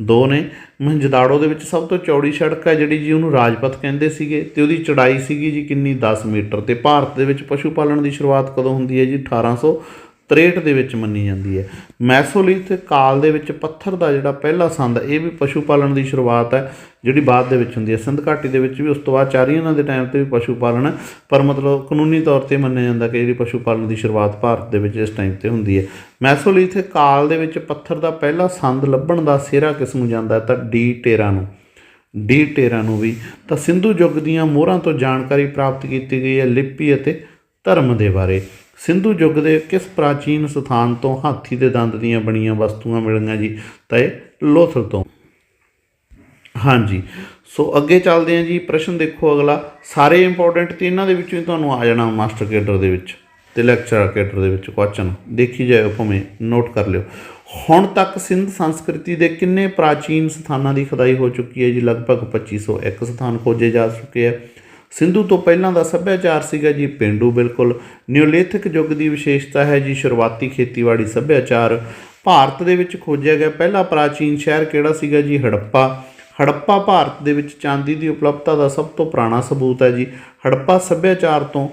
ਦੋ ਨੇ। ਮਹੰਜਦਾੜੋ ਦੇ ਵਿੱਚ ਸਭ ਤੋਂ ਚੌੜੀ ਸੜਕ ਹੈ ਜਿਹੜੀ ਜੀ ਉਹਨੂੰ ਰਾਜਪਥ ਕਹਿੰਦੇ ਸੀਗੇ ਤੇ ਉਹਦੀ ਚੜਾਈ ਸੀਗੀ ਜੀ ਕਿੰਨੀ 10 ਮੀਟਰ ਤੇ ਭਾਰਤ ਦੇ ਵਿੱਚ ਪਸ਼ੂ ਪਾਲਣ ਦੀ ਸ਼ੁਰੂਆਤ ਕਦੋਂ ਹੁੰਦੀ ਹੈ ਜੀ? 1863 ਦੇ ਵਿੱਚ ਮੰਨੀ ਜਾਂਦੀ ਹੈ। ਮੈਸੋਲੀਥਿਕ ਕਾਲ ਦੇ ਵਿੱਚ ਪੱਥਰ ਦਾ ਜਿਹੜਾ ਪਹਿਲਾ ਸੰਦ ਇਹ ਵੀ ਪਸ਼ੂ ਪਾਲਣ ਦੀ ਸ਼ੁਰੂਆਤ ਹੈ, ਜਿਹੜੀ ਬਾਅਦ ਦੇ ਵਿੱਚ ਹੁੰਦੀ ਹੈ। ਸਿੰਧ ਘਾਟੀ ਦੇ ਵਿੱਚ ਵੀ ਉਸ ਤੋਂ ਬਾਅਦ ਚਾਰੀਆਂ ਦੇ ਟਾਈਮ ਤੇ ਵੀ ਪਸ਼ੂ ਪਾਲਣ ਹੈ, ਪਰ ਮਤਲਬ ਕਾਨੂੰਨੀ ਤੌਰ ਤੇ ਮੰਨਿਆ ਜਾਂਦਾ ਕਿ ਜਿਹੜੀ ਪਸ਼ੂ ਪਾਲਣ ਦੀ ਸ਼ੁਰੂਆਤ ਭਾਰਤ ਦੇ ਵਿੱਚ ਇਸ ਟਾਈਮ ਤੇ ਹੁੰਦੀ ਹੈ। ਮੈਸੋਲੀਥਿਕ ਕਾਲ ਦੇ ਵਿੱਚ ਪੱਥਰ ਦਾ ਪਹਿਲਾ ਸੰਦ ਲੱਭਣ ਦਾ ਸਿਹਰਾ ਕਿਸ ਨੂੰ ਜਾਂਦਾ ਤਾਂ ਡੀ ਟੇਰਾ ਨੂੰ। ਡੀ ਟੇਰਾ ਨੂੰ ਵੀ। ਤਾਂ ਸਿੰਧੂ ਯੁੱਗ ਦੀਆਂ ਮੋਹਰਾਂ ਤੋਂ ਜਾਣਕਾਰੀ ਪ੍ਰਾਪਤ ਕੀਤੀ ਗਈ ਹੈ ਲਿਪੀ ਅਤੇ ਧਰਮ ਦੇ ਬਾਰੇ। ਸਿੰਧੂ ਯੁੱਗ ਦੇ ਕਿਸ ਪ੍ਰਾਚੀਨ ਸਥਾਨ ਤੋਂ ਹਾਥੀ ਦੇ ਦੰਦ ਦੀਆਂ ਬਣੀਆਂ ਵਸਤੂਆਂ ਮਿਲੀਆਂ ਜੀ? ਤਾਂ ਇਹ ਲੋਥਲ ਤੋਂ। ਹਾਂਜੀ। ਸੋ ਅੱਗੇ ਚੱਲਦੇ ਹਾਂ ਜੀ। ਪ੍ਰਸ਼ਨ ਦੇਖੋ ਅਗਲਾ। ਸਾਰੇ ਇੰਪੋਰਟੈਂਟ ਤੇ ਇਹਨਾਂ ਦੇ ਵਿੱਚੋਂ ਹੀ ਤੁਹਾਨੂੰ ਆ ਜਾਣਾ ਮਾਸਟਰ ਕੇਡਰ ਦੇ ਵਿੱਚ ਤੇ ਲੈਕਚਰ ਕੇਡਰ ਦੇ ਵਿੱਚ ਕੁਐਸਚਨ ਦੇਖੀ ਜਾਇਓ ਭਾਵੇਂ ਨੋਟ ਕਰ ਲਿਓ। ਹੁਣ ਤੱਕ ਸਿੰਧ ਸੰਸਕ੍ਰਿਤੀ ਦੇ ਕਿੰਨੇ ਪ੍ਰਾਚੀਨ ਸਥਾਨਾਂ ਦੀ ਖੁਦਾਈ ਹੋ ਚੁੱਕੀ ਹੈ ਜੀ? ਲਗਭਗ 2501 ਸਥਾਨ ਖੋਜੇ ਜਾ ਚੁੱਕੇ ਆ ਸਿੰਧੂ ਤੋਂ ਪਹਿਲਾਂ ਦਾ ਸੱਭਿਆਚਾਰ ਸੀਗਾ ਜੀ ਪਿੰਡੂ ਬਿਲਕੁਲ। ਨਿਓਲਿਥਿਕ ਯੁੱਗ ਦੀ ਵਿਸ਼ੇਸ਼ਤਾ ਹੈ ਜੀ ਸ਼ੁਰੂਆਤੀ ਖੇਤੀਬਾੜੀ ਸੱਭਿਆਚਾਰ। ਭਾਰਤ ਦੇ ਵਿੱਚ ਖੋਜਿਆ ਗਿਆ ਪਹਿਲਾ ਪ੍ਰਾਚੀਨ ਸ਼ਹਿਰ ਕਿਹੜਾ ਸੀਗਾ ਜੀ? ਹੜੱਪਾ। ਹੜੱਪਾ ਭਾਰਤ ਦੇ ਵਿੱਚ ਚਾਂਦੀ ਦੀ ਉਪਲਬਧਤਾ ਦਾ ਸਭ ਤੋਂ ਪੁਰਾਣਾ ਸਬੂਤ ਹੈ ਜੀ। ਹੜੱਪਾ ਸੱਭਿਆਚਾਰ ਤੋਂ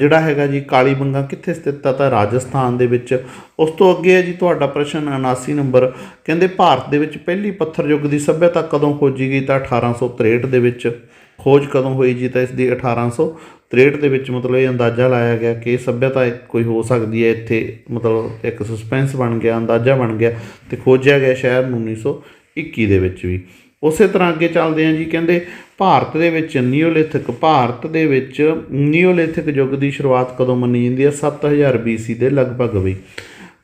ਜਿਹੜਾ ਹੈਗਾ ਜੀ ਕਾਲੀ ਬੰਗਾ ਕਿੱਥੇ ਸਥਿਤ ਹੈ ਤਾਂ ਰਾਜਸਥਾਨ ਦੇ ਵਿੱਚ। ਉਸ ਤੋਂ ਅੱਗੇ ਹੈ ਜੀ ਤੁਹਾਡਾ ਪ੍ਰਸ਼ਨ 79 ਨੰਬਰ। ਕਹਿੰਦੇ ਭਾਰਤ ਦੇ ਵਿੱਚ ਪਹਿਲੀ ਪੱਥਰ ਯੁੱਗ ਦੀ ਸੱਭਿਅਤਾ ਕਦੋਂ ਖੋਜੀ ਗਈ? ਤਾਂ 1863 ਦੇ ਵਿੱਚ। ਖੋਜ ਕਦੋਂ ਹੋਈ ਜੀ ਤਾਂ ਇਸ ਦੀ 1863 ਦੇ ਵਿੱਚ ਮਤਲਬ ਇਹ ਅੰਦਾਜ਼ਾ ਲਾਇਆ ਗਿਆ ਕਿ ਇਹ ਸੱਭਿਅਤਾ ਕੋਈ ਹੋ ਸਕਦੀ ਹੈ, ਇੱਥੇ ਮਤਲਬ ਇੱਕ ਸਸਪੈਂਸ ਬਣ ਗਿਆ, ਅੰਦਾਜ਼ਾ ਬਣ ਗਿਆ ਤੇ ਖੋਜਿਆ ਗਿਆ ਸ਼ਹਿਰ ਨੂੰ 1921 ਦੇ ਵਿੱਚ ਵੀ। ਉਸੇ ਤਰ੍ਹਾਂ ਅੱਗੇ ਚੱਲਦੇ ਹਾਂ ਜੀ, ਕਹਿੰਦੇ ਭਾਰਤ ਦੇ ਵਿੱਚ ਨਿਓਲਿਥਿਕ, ਭਾਰਤ ਦੇ ਵਿੱਚ ਨਿਓਲਿਥਿਕ ਯੁੱਗ ਦੀ ਸ਼ੁਰੂਆਤ ਕਦੋਂ ਮੰਨੀ ਜਾਂਦੀ ਹੈ? 7000 BC ਦੇ ਲਗਭਗ ਵੀ।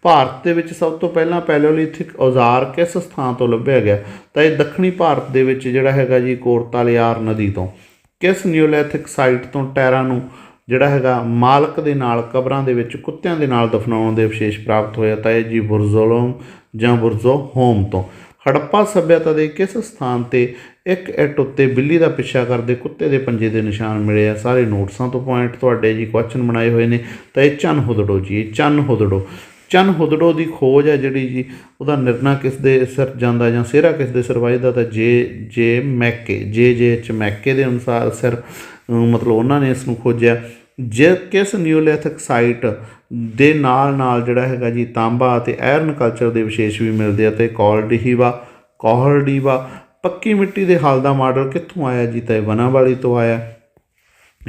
ਭਾਰਤ ਦੇ ਵਿੱਚ ਸਭ ਤੋਂ ਪਹਿਲਾਂ ਪੈਲੋਲਿਥਿਕ ਔਜ਼ਾਰ ਕਿਸ ਸਥਾਨ ਤੋਂ ਲੱਭਿਆ ਗਿਆ? ਤਾਂ ਇਹ ਦੱਖਣੀ ਭਾਰਤ ਦੇ ਵਿੱਚ ਜਿਹੜਾ ਹੈਗਾ ਜੀ ਕੋਰਤਾਲਿਆਰ ਨਦੀ ਤੋਂ। ਕਿਸ ਨਿਓਲਿਥਿਕ ਸਾਈਟ ਤੋਂ ਟੈਰਾ ਨੂੰ ਜਿਹੜਾ ਹੈਗਾ ਮਾਲਕ ਦੇ ਨਾਲ, ਕਬਰਾਂ ਦੇ ਵਿੱਚ, ਕੁੱਤਿਆਂ ਦੇ ਨਾਲ ਦਫਨਾਉਣ ਦੇ ਵਿਸ਼ੇਸ਼ ਪ੍ਰਾਪਤ ਹੋਇਆ, ਤਾਂ ਇਹ ਜੀ ਬੁਰਜ਼ੋਲੋਮ ਜਾਂ ਬੁਰਜ਼ੋ ਹੋਮ ਤੋਂ। ਹੜੱਪਾ ਸੱਭਿਅਤਾ ਦੇ ਕਿਸ ਸਥਾਨ ਤੇ ਇੱਕ ਇੱਟ ਉੱਤੇ ਬਿੱਲੀ ਦਾ ਪਿੱਛਾ ਕਰਦੇ ਕੁੱਤੇ ਦੇ ਪੰਜੇ ਦੇ ਨਿਸ਼ਾਨ ਮਿਲੇ ਆ? ਸਾਰੇ ਨੋਟਸਾਂ ਤੋਂ ਪੁਆਇੰਟ ਤੁਹਾਡੇ ਜੀ ਕੁਐਸਚਨ ਬਣਾਏ ਹੋਏ ਨੇ, ਤਾਂ ਇਹ ਚੰਨ ਹੁਦੜੋ ਜੀ, ਇਹ ਚੰਨ ਹੁਦੜੋ ਚੰਨ ਹੁਦੜੋ ਦੀ ਖੋਜ ਹੈ ਜਿਹੜੀ ਜੀ, ਉਹਦਾ ਨਿਰਣਾ ਕਿਸ ਦੇ ਸਿਰ ਜਾਂਦਾ ਜਾਂ ਸਿਹਰਾ ਕਿਸ ਦੇ ਸਿਰ ਵੱਜਦਾ ਤਾਂ ਜੇ ਜੇ ਮੈਕੇ, ਜੇ ਜੇ ਐਚ ਮੈਕੇ ਦੇ ਅਨੁਸਾਰ ਸਿਰ ਮਤਲਬ ਉਹਨਾਂ ਨੇ ਇਸ ਨੂੰ ਖੋਜਿਆ। ਜੇ ਕਿਸ ਨਿਓਲਿਥਿਕ ਸਾਈਟ ਦੇ ਨਾਲ ਨਾਲ ਜਿਹੜਾ ਹੈਗਾ ਜੀ, ਤਾਂਬਾ ਅਤੇ ਆਇਰਨ ਕਲਚਰ ਦੇ ਵਿਸ਼ੇਸ਼ ਵੀ ਮਿਲਦੇ ਆ ਤੇ ਕੋਲਡੀਵਾ ਕੋਹਲਡੀਵਾ, ਪੱਕੀ ਮਿੱਟੀ ਦੇ ਹਲ ਦਾ ਮਾਡਲ ਕਿੱਥੋਂ ਆਇਆ ਜੀ? ਤਾਂ ਇਹ ਵਨਾਵਾਲੀ ਤੋਂ ਆਇਆ।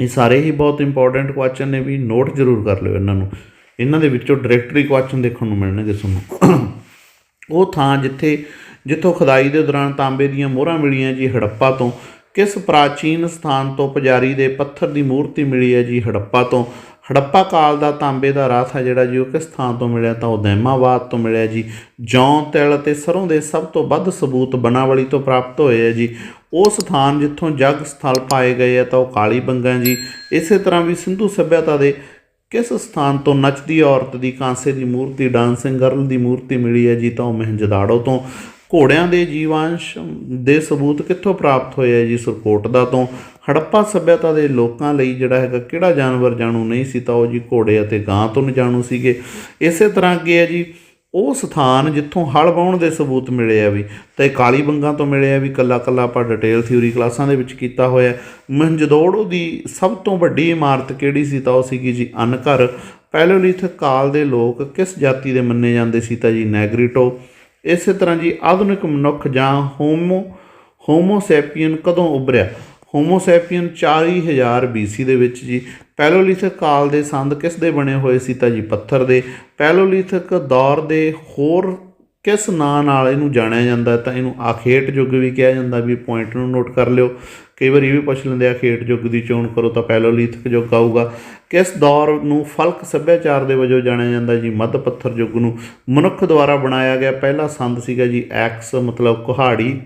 ਇਹ ਸਾਰੇ ਹੀ ਬਹੁਤ ਇੰਪੋਰਟੈਂਟ ਕੁਐਸਚਨ ਨੇ ਵੀ ਨੋਟ ਜ਼ਰੂਰ ਕਰ ਲਿਓ ਇਹਨਾਂ ਨੂੰ। ਇਹਨਾਂ ਦੇ ਵਿੱਚੋਂ ਡਾਇਰੈਕਟਰੀ ਕੁਐਸਚਨ ਦੇਖਣ ਨੂੰ ਮਿਲਣਗੇ ਤੁਹਾਨੂੰ। ਉਹ ਥਾਂ ਜਿੱਥੇ, ਜਿੱਥੋਂ ਖੁਦਾਈ ਦੇ ਦੌਰਾਨ ਤਾਂਬੇ ਦੀਆਂ ਮੋਹਰਾਂ ਮਿਲੀਆਂ ਜੀ ਹੜੱਪਾ ਤੋਂ, ਕਿਸ ਪ੍ਰਾਚੀਨ ਸਥਾਨ ਤੋਂ ਪੁਜਾਰੀ ਦੇ ਪੱਥਰ ਦੀ ਮੂਰਤੀ ਮਿਲੀ ਹੈ ਜੀ ਹੜੱਪਾ ਤੋਂ। ਹੜੱਪਾ ਕਾਲ ਦਾ ਤਾਂਬੇ ਦਾ ਰਾਥ ਹੈ ਜਿਹੜਾ ਜੀ ਉਹ ਕਿਸ ਥਾਂ ਤੋਂ ਮਿਲਿਆ ਤਾਂ ਉਹ ਦੈਮਾਬਾਦ ਤੋਂ ਮਿਲਿਆ ਜੀ। ਜੌਂ, ਤਿਲ ਅਤੇ ਸਰੋਂ ਦੇ ਸਭ ਤੋਂ ਵੱਧ ਸਬੂਤ ਬਣਾਵਲੀ ਤੋਂ ਪ੍ਰਾਪਤ ਹੋਏ ਹੈ ਜੀ। ਉਹ ਸਥਾਨ ਜਿੱਥੋਂ ਜਗ ਸਥਲ ਪਾਏ ਗਏ ਆ ਤਾਂ ਉਹ ਕਾਲੀ ਬੰਗਾ ਜੀ। ਇਸੇ ਤਰ੍ਹਾਂ ਵੀ ਸਿੰਧੂ ਸਭਿਅਤਾ ਦੇ ਕਿਸ ਸਥਾਨ ਤੋਂ ਨੱਚਦੀ ਔਰਤ ਦੀ ਕਾਂਸੇ ਦੀ ਮੂਰਤੀ, ਡਾਂਸਿੰਗ ਗਰਲ ਦੀ ਮੂਰਤੀ ਮਿਲੀ ਹੈ ਜੀ ਤਾਂ ਉਹ ਮਹਿੰਜਦਾੜੋ ਤੋਂ? ਘੋੜਿਆਂ ਦੇ ਜੀਵਾਂਸ਼ ਦੇ ਸਬੂਤ ਕਿੱਥੋਂ ਪ੍ਰਾਪਤ ਹੋਏ ਹੈ ਜੀ ਸੁਰਕੋਟ ਦਾ ਤੋਂ? ਹੜੱਪਾ ਸੱਭਿਅਤਾ ਦੇ ਲੋਕਾਂ ਲਈ ਜਿਹੜਾ ਹੈਗਾ ਕਿਹੜਾ ਜਾਨਵਰ ਜਾਣੂ ਨਹੀਂ ਸੀ ਤਾਂ ਉਹ ਜੀ ਘੋੜੇ ਅਤੇ ਗਾਂ ਤੋਂ ਜਾਣੂ ਸੀਗੇ। ਇਸੇ ਤਰ੍ਹਾਂ ਅੱਗੇ ਹੈ ਜੀ ਉਹ ਸਥਾਨ ਜਿੱਥੋਂ ਹਲ ਵਾਹੁਣ ਦੇ ਸਬੂਤ ਮਿਲੇ ਆ ਵੀ ਤਾਂ ਇਹ ਕਾਲੀ ਬੰਗਾਂ ਤੋਂ ਮਿਲੇ ਆ ਵੀ ਕੱਲਾ ਕੱਲਾ ਆਪਾਂ ਡਿਟੇਲ ਥਿਊਰੀ ਕਲਾਸਾਂ ਦੇ ਵਿੱਚ ਕੀਤਾ ਹੋਇਆ ਮਹੰਜੋਦੜੋ ਦੀ ਸਭ ਤੋਂ ਵੱਡੀ ਇਮਾਰਤ ਕਿਹੜੀ ਸੀ ਤਾਂ ਉਹ ਸੀਗੀ ਜੀ ਅਨਘਰ ਪੈਲੋਲਿਥਿਕ ਕਾਲ ਦੇ ਲੋਕ ਕਿਸ ਜਾਤੀ ਦੇ ਮੰਨੇ ਜਾਂਦੇ ਸੀ ਤਾਂ ਜੀ ਨੈਗਰੀਟੋ। ਇਸੇ ਤਰ੍ਹਾਂ ਜੀ ਆਧੁਨਿਕ ਮਨੁੱਖ ਜਾਂ ਹੋਮੋ ਹੋਮੋਸੈਪੀਅਨ ਕਦੋਂ ਉਭਰਿਆ? ਹੋਮੋਸੈਪੀਅਨ 40000 BC ਦੇ ਵਿੱਚ ਜੀ। ਪੈਲੋਲਿਥਿਕ ਕਾਲ ਦੇ ਸੰਦ ਕਿਸ ਦੇ ਬਣੇ ਹੋਏ ਸੀ ਤਾਂ ਜੀ? ਪੱਥਰ ਦੇ। ਪੈਲੋਲਿਥਿਕ ਦੌਰ ਦੇ ਹੋਰ ਕਿਸ ਨਾਂ ਨਾਲ ਇਹਨੂੰ ਜਾਣਿਆ ਜਾਂਦਾ ਤਾਂ ਇਹਨੂੰ ਆਖੇਟ ਯੁੱਗ ਵੀ ਕਿਹਾ ਜਾਂਦਾ ਵੀ ਪੁਆਇੰਟ ਨੂੰ ਨੋਟ ਕਰ ਲਿਓ। ਕਈ ਵਾਰ ਇਹ ਵੀ ਪੁੱਛ ਲੈਂਦੇ ਆ ਖੇਟ ਯੁੱਗ ਦੀ ਚੋਣ ਕਰੋ ਤਾਂ ਪੈਲੋਲਿਥਿਕ ਯੁੱਗ ਆਊਗਾ। ਕਿਸ ਦੌਰ ਨੂੰ ਫਲਕ ਸੱਭਿਆਚਾਰ ਦੇ ਵਜੋਂ ਜਾਣਿਆ ਜਾਂਦਾ ਜੀ? ਮੱਧ ਪੱਥਰ ਯੁੱਗ ਨੂੰ। ਮਨੁੱਖ ਦੁਆਰਾ ਬਣਾਇਆ ਗਿਆ ਪਹਿਲਾ ਸੰਦ ਸੀਗਾ ਜੀ ਐਕਸ ਮਤਲਬ ਕੁਹਾੜੀ।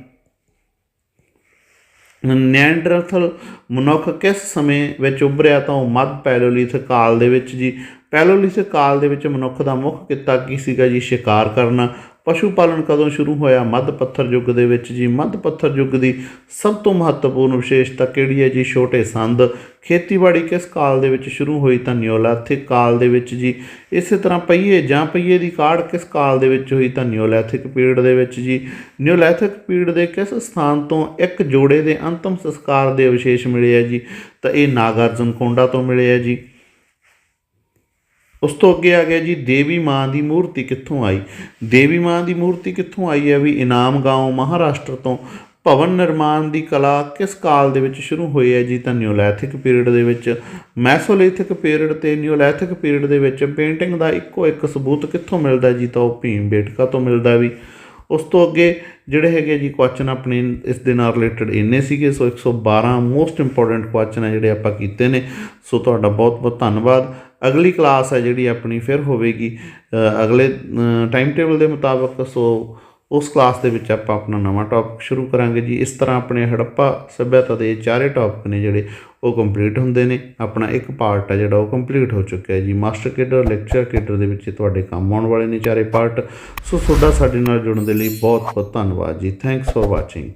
ਨੈਂਡਰਥਲ ਮਨੁੱਖ ਕਿਸ ਸਮੇਂ ਵਿੱਚ ਉੱਭਰਿਆ ਤਾਂ ਉਹ ਮੱਧ ਪੈਲੋਲਿਥਿਕ ਕਾਲ ਦੇ ਵਿੱਚ ਜੀ। ਪੈਲੋਲਿਥਿਕ ਕਾਲ ਦੇ ਵਿੱਚ ਮਨੁੱਖ ਦਾ ਮੁੱਖ ਕਿੱਤਾ ਕੀ ਸੀਗਾ ਜੀ? ਸ਼ਿਕਾਰ ਕਰਨਾ। ਪਸ਼ੂ ਪਾਲਣ ਕਦੋਂ ਸ਼ੁਰੂ ਹੋਇਆ? ਮੱਧ ਪੱਥਰ ਯੁੱਗ ਦੇ ਵਿੱਚ ਜੀ। ਮੱਧ ਪੱਥਰ ਯੁੱਗ ਦੀ ਸਭ ਤੋਂ ਮਹੱਤਵਪੂਰਨ ਵਿਸ਼ੇਸ਼ਤਾ ਕਿਹੜੀ ਹੈ ਜੀ? ਛੋਟੇ ਸੰਦ। ਖੇਤੀਬਾੜੀ ਕਿਸ ਕਾਲ ਦੇ ਵਿੱਚ ਸ਼ੁਰੂ ਹੋਈ ਤਾਂ ਨਿਓਲੈਥਿਕ ਕਾਲ ਦੇ ਵਿੱਚ ਜੀ। ਇਸੇ ਤਰ੍ਹਾਂ ਪਹੀਏ ਜਾਂ ਪਹੀਏ ਦੀ ਕਾਢ ਕਿਸ ਕਾਲ ਦੇ ਵਿੱਚ ਹੋਈ ਤਾਂ ਨਿਓਲੈਥਿਕ ਪੀਰੀਅਡ ਦੇ ਵਿੱਚ ਜੀ। ਨਿਓਲੈਥਿਕ ਪੀਰੀਅਡ ਦੇ ਕਿਸ ਸਥਾਨ ਤੋਂ ਇੱਕ ਜੋੜੇ ਦੇ ਅੰਤਮ ਸੰਸਕਾਰ ਦੇ ਅਵਸ਼ੇਸ਼ ਮਿਲੇ ਆ ਜੀ? ਤਾਂ ਇਹ ਨਾਗਾਰਜਨ ਕੋਂਡਾ ਤੋਂ ਮਿਲੇ ਆ ਜੀ। ਉਸ ਤੋਂ ਅੱਗੇ ਆ ਗਿਆ ਜੀ, ਦੇਵੀ ਮਾਂ ਦੀ ਮੂਰਤੀ ਕਿੱਥੋਂ ਆਈ? ਦੇਵੀ ਮਾਂ ਦੀ ਮੂਰਤੀ ਕਿੱਥੋਂ ਆਈ ਹੈ ਵੀ ਇਨਾਮ ਗਾঁव ਮਹਾਰਾਸ਼ਟਰ ਤੋਂ? ਭਵਨ ਨਿਰਮਾਣ ਦੀ ਕਲਾ ਕਿਸ ਕਾਲ ਦੇ ਵਿੱਚ ਸ਼ੁਰੂ ਹੋਈ ਹੈ ਜੀ? ਤਾਂ ਨਿਓਲੈਥਿਕ ਪੀਰੀਅਡ ਦੇ ਵਿੱਚ, ਮੈਸੋਲੀਥਿਕ ਪੀਰੀਅਡ ਤੇ ਨਿਓਲੈਥਿਕ ਪੀਰੀਅਡ ਦੇ ਵਿੱਚ ਪੇਂਟਿੰਗ ਦਾ ਇੱਕੋ ਇੱਕ ਸਬੂਤ ਕਿੱਥੋਂ ਮਿਲਦਾ ਜੀ? ਤਾਂ ਉਹ ਭੀਮ ਬੇਟਕਾ ਤੋਂ ਮਿਲਦਾ ਵੀ। ਉਸ ਤੋਂ ਅੱਗੇ ਜਿਹੜੇ ਹੈਗੇ ਜੀ ਕੁਐਸਚਨ ਆਪਣੇ ਇਸ ਦੇ ਨਾਲ ਰਿਲੇਟਡ ਇੰਨੇ ਸੀਗੇ, ਸੋ 112 ਮੋਸਟ ਇੰਪੋਰਟੈਂਟ ਕੁਐਸਚਨ ਹੈ ਜਿਹੜੇ ਆਪਾਂ ਕੀਤੇ ਨੇ। ਸੋ ਤੁਹਾਡਾ ਬਹੁਤ ਬਹੁਤ ਧੰਨਵਾਦ। ਅਗਲੀ ਕਲਾਸ ਹੈ ਜਿਹੜੀ ਆਪਣੀ, ਫਿਰ ਹੋਵੇਗੀ ਅਗਲੇ ਟਾਈਮ ਟੇਬਲ ਦੇ ਮੁਤਾਬਕ ਸੋ ਉਸ ਕਲਾਸ ਦੇ ਵਿੱਚ ਆਪਾਂ ਆਪਣਾ ਨਵਾਂ ਟੌਪਿਕ ਸ਼ੁਰੂ ਕਰਾਂਗੇ ਜੀ। ਇਸ ਤਰ੍ਹਾਂ ਆਪਣੇ ਹੜੱਪਾ ਸੱਭਿਅਤਾ ਦੇ ਚਾਰੇ ਟੌਪਿਕ ਨੇ ਜਿਹੜੇ ਉਹ ਕੰਪਲੀਟ ਹੁੰਦੇ ਨੇ। ਆਪਣਾ ਇੱਕ ਪਾਰਟ ਹੈ ਜਿਹੜਾ ਉਹ ਕੰਪਲੀਟ ਹੋ ਚੁੱਕਿਆ ਹੈ ਜੀ। ਮਾਸਟਰ ਕੇਡਰ ਲੈਕਚਰ ਕੇਡਰ ਦੇ ਵਿੱਚ ਤੁਹਾਡੇ ਕੰਮ ਆਉਣ ਵਾਲੇ ਨੇ ਚਾਰੇ ਪਾਰਟ ਸੋ ਤੁਹਾਡਾ ਸਾਡੇ ਨਾਲ ਜੁੜਨ ਦੇ ਲਈ ਬਹੁਤ ਬਹੁਤ ਧੰਨਵਾਦ ਜੀ। Thanks for watching